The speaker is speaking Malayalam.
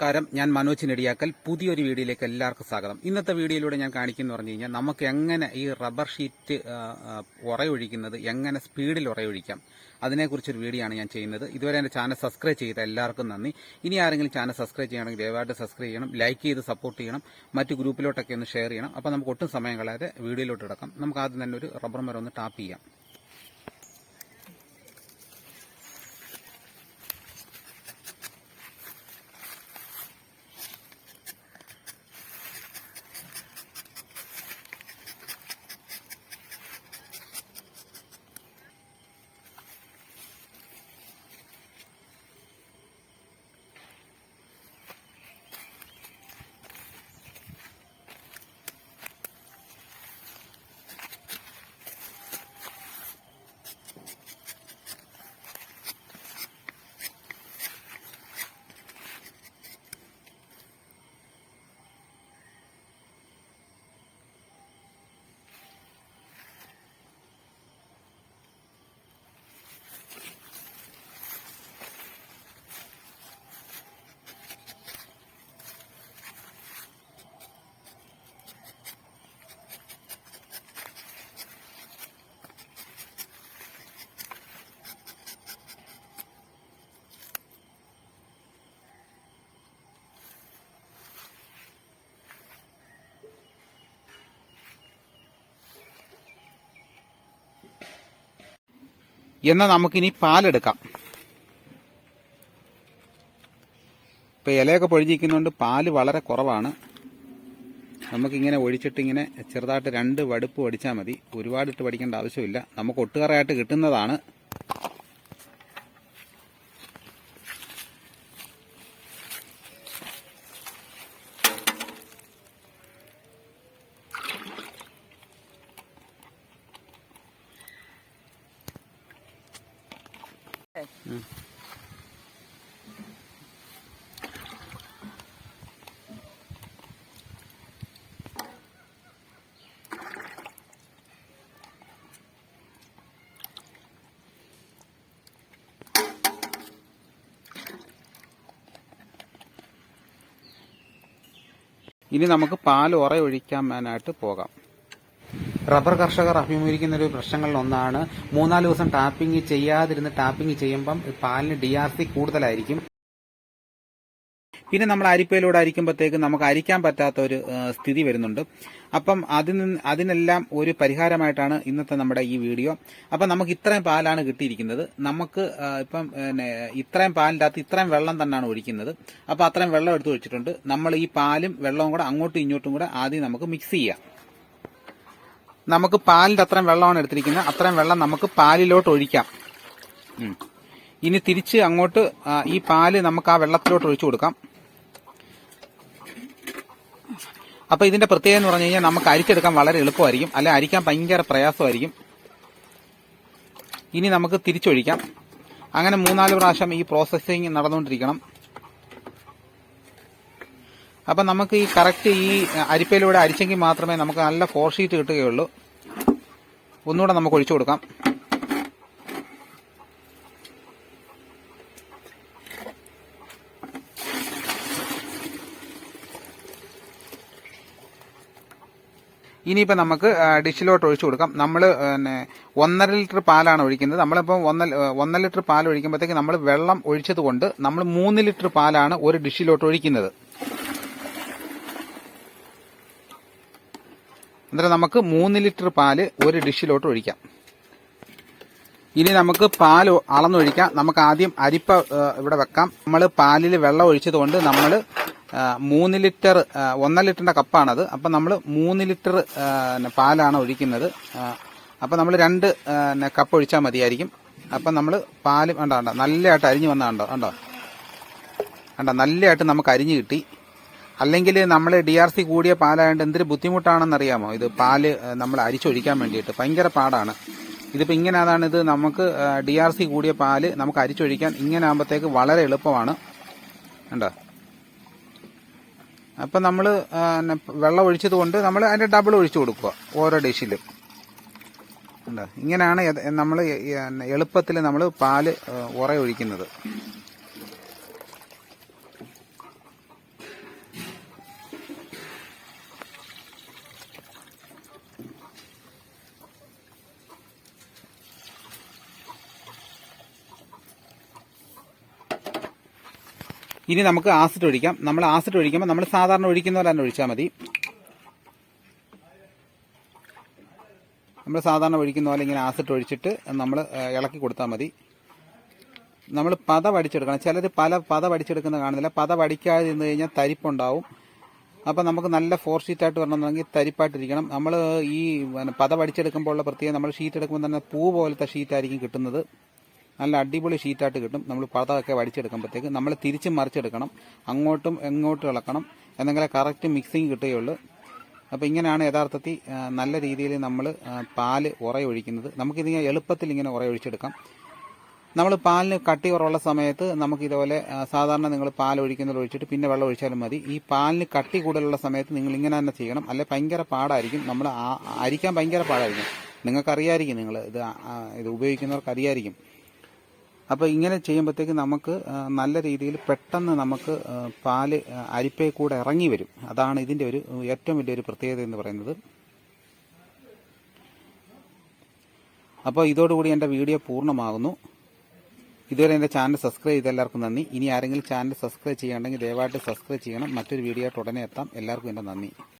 നമസ്കാരം. ഞാൻ മനോജ് നെടിയാക്കൽ. പുതിയൊരു വീഡിയോയിലേക്ക് എല്ലാവർക്കും സ്വാഗതം. ഇന്നത്തെ വീഡിയോയിലൂടെ ഞാൻ കാണിക്കുന്നു പറഞ്ഞു കഴിഞ്ഞാൽ നമുക്ക് എങ്ങനെ ഈ റബ്ബർ ഷീറ്റ് ഉറയൊഴിക്കുന്നത് എങ്ങനെ സ്പീഡിൽ ഉറയൊഴിക്കാം അതിനെക്കുറിച്ചൊരു വീഡിയോ ആണ് ഞാൻ ചെയ്യുന്നത്. ഇതുവരെ എന്റെ ചാനൽ സബ്സ്ക്രൈബ് ചെയ്ത എല്ലാവർക്കും നന്ദി. ഇനി ആരെങ്കിലും ചാനൽ സബ്സ്ക്രൈബ് ചെയ്യണമെങ്കിൽ ദയവായിട്ട് സബ്സ്ക്രൈബ് ചെയ്യണം ലൈക്ക് ചെയ്ത് സപ്പോർട്ട് ചെയ്യണം മറ്റു ഗ്രൂപ്പിലോട്ടൊക്കെ ഒന്ന് ഷെയർ ചെയ്യണം. അപ്പോൾ നമുക്ക് ഒട്ടും സമയം കളയാതെ വീഡിയോയിലോട്ട് കിടക്കാം. നമുക്ക് ആദ്യം തന്നെ ഒരു റബ്ബർ മരം ഒന്ന് ടാപ്പ് ചെയ്യാം. എന്നാൽ നമുക്കിനി പാലെടുക്കാം. ഇപ്പം ഇലയൊക്കെ പൊഴിഞ്ഞിരിക്കുന്നതുകൊണ്ട് പാൽ വളരെ കുറവാണ്. നമുക്കിങ്ങനെ ഒഴിച്ചിട്ടിങ്ങനെ ചെറുതായിട്ട് രണ്ട് വടുപ്പ് വടിച്ചാൽ മതി. ഒരുപാടിട്ട് പഠിക്കേണ്ട ആവശ്യമില്ല. നമുക്ക് ഒട്ടുകറയായിട്ട് കിട്ടുന്നതാണ്. ഇനി നമുക്ക് പാൽ ഉറയൊഴിക്കാനായിട്ട് പോകാം. റബ്ബർ കർഷകർ അഭിമുഖീകരിക്കുന്ന ഒരു പ്രശ്നങ്ങളിൽ ഒന്നാണ് മൂന്നാൽ ദിവസം ടാപ്പിംഗ് ചെയ്യാതിരുന്ന് ടാപ്പിംഗ് ചെയ്യുമ്പം പാലിന് ഡി ആർ സി കൂടുതലായിരിക്കും. പിന്നെ നമ്മൾ അരിപ്പയിലൂടെ അരിക്കുമ്പോഴത്തേക്ക് നമുക്ക് അരിക്കാൻ പറ്റാത്ത ഒരു സ്ഥിതി വരുന്നുണ്ട്. അപ്പം അതിന് അതിനെല്ലാം ഒരു പരിഹാരമായിട്ടാണ് ഇന്നത്തെ നമ്മുടെ ഈ വീഡിയോ. അപ്പം നമുക്ക് ഇത്രയും പാലാണ് കിട്ടിയിരിക്കുന്നത്. നമുക്ക് ഇപ്പം പിന്നെ ഇത്രയും പാലിന്റെ അകത്ത് ഇത്രയും വെള്ളം തന്നെയാണ് ഒഴിക്കുന്നത്. അപ്പം അത്രയും വെള്ളം എടുത്ത് ഒഴിച്ചിട്ടുണ്ട്. നമ്മൾ ഈ പാലും വെള്ളവും കൂടെ അങ്ങോട്ടും ഇങ്ങോട്ടും കൂടെ ആദ്യം നമുക്ക് മിക്സ് ചെയ്യാം. നമുക്ക് പാലിന്റെ അത്രയും വെള്ളമാണ് എടുത്തിരിക്കുന്നത്. അത്രയും വെള്ളം നമുക്ക് പാലിലോട്ട് ഒഴിക്കാം. ഇനി തിരിച്ച് അങ്ങോട്ട് ഈ പാൽ നമുക്ക് ആ വെള്ളത്തിലോട്ട് ഒഴിച്ചു കൊടുക്കാം. അപ്പോൾ ഇതിന്റെ പ്രത്യേകത എന്ന് പറഞ്ഞു കഴിഞ്ഞാൽ നമുക്ക് അരിച്ചെടുക്കാൻ വളരെ എളുപ്പമായിരിക്കും. അല്ലെ അരിക്കാൻ ഭയങ്കര പ്രയാസമായിരിക്കും. ഇനി നമുക്ക് തിരിച്ചൊഴിക്കാം. അങ്ങനെ മൂന്നാൽ പ്രാവശ്യം ഈ പ്രോസസ്സിങ് നടന്നുകൊണ്ടിരിക്കണം. അപ്പം നമുക്ക് ഈ കറക്റ്റ് ഈ അരിപ്പയിലൂടെ അരിച്ചെങ്കിൽ മാത്രമേ നമുക്ക് നല്ല ഫോർ ഷീറ്റ് കിട്ടുകയുള്ളൂ. ഒന്നുകൂടെ നമുക്ക് ഒഴിച്ചു കൊടുക്കാം. ഇനിയിപ്പോൾ നമുക്ക് ഡിഷിലോട്ട് ഒഴിച്ചു കൊടുക്കാം. നമ്മൾ പിന്നെ ഒന്നര ലിറ്റർ പാലാണ് ഒഴിക്കുന്നത്. നമ്മളിപ്പോൾ ഒന്ന ഒന്നര ലിറ്റർ പാൽ ഒഴിക്കുമ്പോഴത്തേക്ക് നമ്മൾ വെള്ളം ഒഴിച്ചത് കൊണ്ട് നമ്മൾ മൂന്ന് ലിറ്റർ പാലാണ് ഒരു ഡിഷിലോട്ട് ഒഴിക്കുന്നത്. എന്നിട്ട് നമുക്ക് മൂന്ന് ലിറ്റർ പാൽ ഒരു ഡിഷിലോട്ട് ഒഴിക്കാം. ഇനി നമുക്ക് പാൽ അളന്നൊഴിക്കാം. നമുക്ക് ആദ്യം അരിപ്പ ഇവിടെ വെക്കാം. നമ്മൾ പാലിൽ വെള്ളം ഒഴിച്ചത് കൊണ്ട് നമ്മൾ മൂന്ന് ലിറ്റർ ഒന്നര ലിറ്ററിന്റെ കപ്പാണത്. അപ്പം നമ്മൾ മൂന്ന് ലിറ്റർ പാലാണ് ഒഴിക്കുന്നത്. അപ്പം നമ്മൾ രണ്ട് കപ്പ് ഒഴിച്ചാൽ മതിയായിരിക്കും. അപ്പം നമ്മൾ പാൽ വേണ്ട വേണ്ട നല്ലതായിട്ട് അരിഞ്ഞു വന്ന ഉണ്ടോ വേണ്ട നല്ലതായിട്ട് നമുക്ക് അരിഞ്ഞു കിട്ടി. അല്ലെങ്കിൽ നമ്മൾ ഡി ആർ സി കൂടിയ പാലായതുകൊണ്ട് എന്തൊരു ബുദ്ധിമുട്ടാണെന്നറിയാമോ? ഇത് പാൽ നമ്മൾ അരിച്ചൊഴിക്കാൻ വേണ്ടിയിട്ട്. ഭയങ്കര പാടാണ്. ഇതിപ്പോൾ ഇങ്ങനെ അതാണ് ഇത് നമുക്ക് ഡി ആർ സി കൂടിയ പാൽ നമുക്ക് അരിച്ചൊഴിക്കാൻ ഇങ്ങനെ ആകുമ്പോഴത്തേക്ക് വളരെ എളുപ്പമാണ്. കണ്ടോ? അപ്പം നമ്മൾ വെള്ളം ഒഴിച്ചത് കൊണ്ട് നമ്മൾ അതിന്റെ ഡബിൾ ഒഴിച്ചു കൊടുക്കുക ഓരോ ഡിഷിലും ഇങ്ങനെയാണ് നമ്മൾ എളുപ്പത്തിൽ നമ്മൾ പാൽ ഏഹ്, ഇനി നമുക്ക് ആസിഡ് ഒഴിക്കാം. നമ്മൾ ആസിഡ് ഒഴിക്കുമ്പോൾ നമ്മൾ സാധാരണ ഒഴിക്കുന്ന പോലെ തന്നെ ഒഴിച്ചാൽ മതി. നമ്മൾ സാധാരണ ഒഴിക്കുന്ന പോലെ ഇങ്ങനെ ആസിഡ് ഒഴിച്ചിട്ട് നമ്മൾ ഇളക്കി കൊടുത്താൽ മതി. നമ്മൾ പത വടിച്ചെടുക്കണം. ചിലർ പല പത വടിച്ചെടുക്കുന്ന കാണുന്നില്ല. പത വടിക്കാതെ നിന്ന് കഴിഞ്ഞാൽ തരിപ്പുണ്ടാവും. അപ്പം നമുക്ക് നല്ല ഫോർ ഷീറ്റായിട്ട് വരണമെന്നുണ്ടെങ്കിൽ തരിപ്പായിട്ടിരിക്കണം നമ്മൾ ഈ പത വടിച്ചെടുക്കുമ്പോൾ ഉള്ള പ്രത്യേകം നമ്മൾ ഷീറ്റ് എടുക്കുമ്പോൾ തന്നെ പൂ പോലത്തെ ഷീറ്റായിരിക്കും കിട്ടുന്നത്. നല്ല അടിപൊളി ഷീറ്റായിട്ട് കിട്ടും. നമ്മൾ പതൊക്കെ വടിച്ചെടുക്കുമ്പോഴത്തേക്ക് നമ്മൾ തിരിച്ച് മറിച്ചെടുക്കണം. അങ്ങോട്ടും എങ്ങോട്ടും ഇളക്കണം. എന്നെങ്കിലേ കറക്റ്റ് മിക്സിങ് കിട്ടുകയുള്ളൂ. അപ്പോൾ ഇങ്ങനെയാണ് യഥാർത്ഥത്തിൽ നല്ല രീതിയിൽ നമ്മൾ പാൽ ഉറയൊഴിക്കുന്നത്. നമുക്കിതിങ്ങനെ എളുപ്പത്തിൽ ഇങ്ങനെ ഉറയൊഴിച്ചെടുക്കാം. നമ്മൾ പാലിന് കട്ടി കുറവുള്ള സമയത്ത് നമുക്ക് ഇതുപോലെ സാധാരണ നിങ്ങൾ പാൽ ഒഴിക്കുന്നത് ഒഴിച്ചിട്ട് പിന്നെ വെള്ളം ഒഴിച്ചാലും മതി. ഈ പാലിന് കട്ടി കൂടുതലുള്ള സമയത്ത് നിങ്ങൾ ഇങ്ങനെ തന്നെ ചെയ്യണം. അല്ലെ ഭയങ്കര പാടായിരിക്കും. നമ്മൾ അരിക്കാൻ ഭയങ്കര പാടായിരിക്കും. നിങ്ങൾക്കറിയായിരിക്കും നിങ്ങൾ ഇത് ഇത് ഉപയോഗിക്കുന്നവർക്ക് അറിയായിരിക്കും. അപ്പോൾ ഇങ്ങനെ ചെയ്യുമ്പോഴത്തേക്ക് നമുക്ക് നല്ല രീതിയിൽ പെട്ടെന്ന് നമുക്ക് പാൽ അരിപ്പേ കൂടെ ഇറങ്ങി വരും. അതാണ് ഇതിന്റെ ഒരു ഏറ്റവും വലിയൊരു പ്രത്യേകത എന്ന് പറയുന്നത്. അപ്പോൾ ഇതോടുകൂടി എന്റെ വീഡിയോ പൂർണമാകുന്നു. ഇതുവരെ എന്റെ ചാനൽ സബ്സ്ക്രൈബ് ചെയ്ത എല്ലാവർക്കും നന്ദി. ഇനി ആരെങ്കിലും ചാനൽ സബ്സ്ക്രൈബ് ചെയ്യണമെങ്കിൽ ദയവായിട്ട് സബ്സ്ക്രൈബ് ചെയ്യണം. മറ്റൊരു വീഡിയോ ആയിട്ട് ഉടനെ എത്താം. എല്ലാവർക്കും എന്റെ നന്ദി.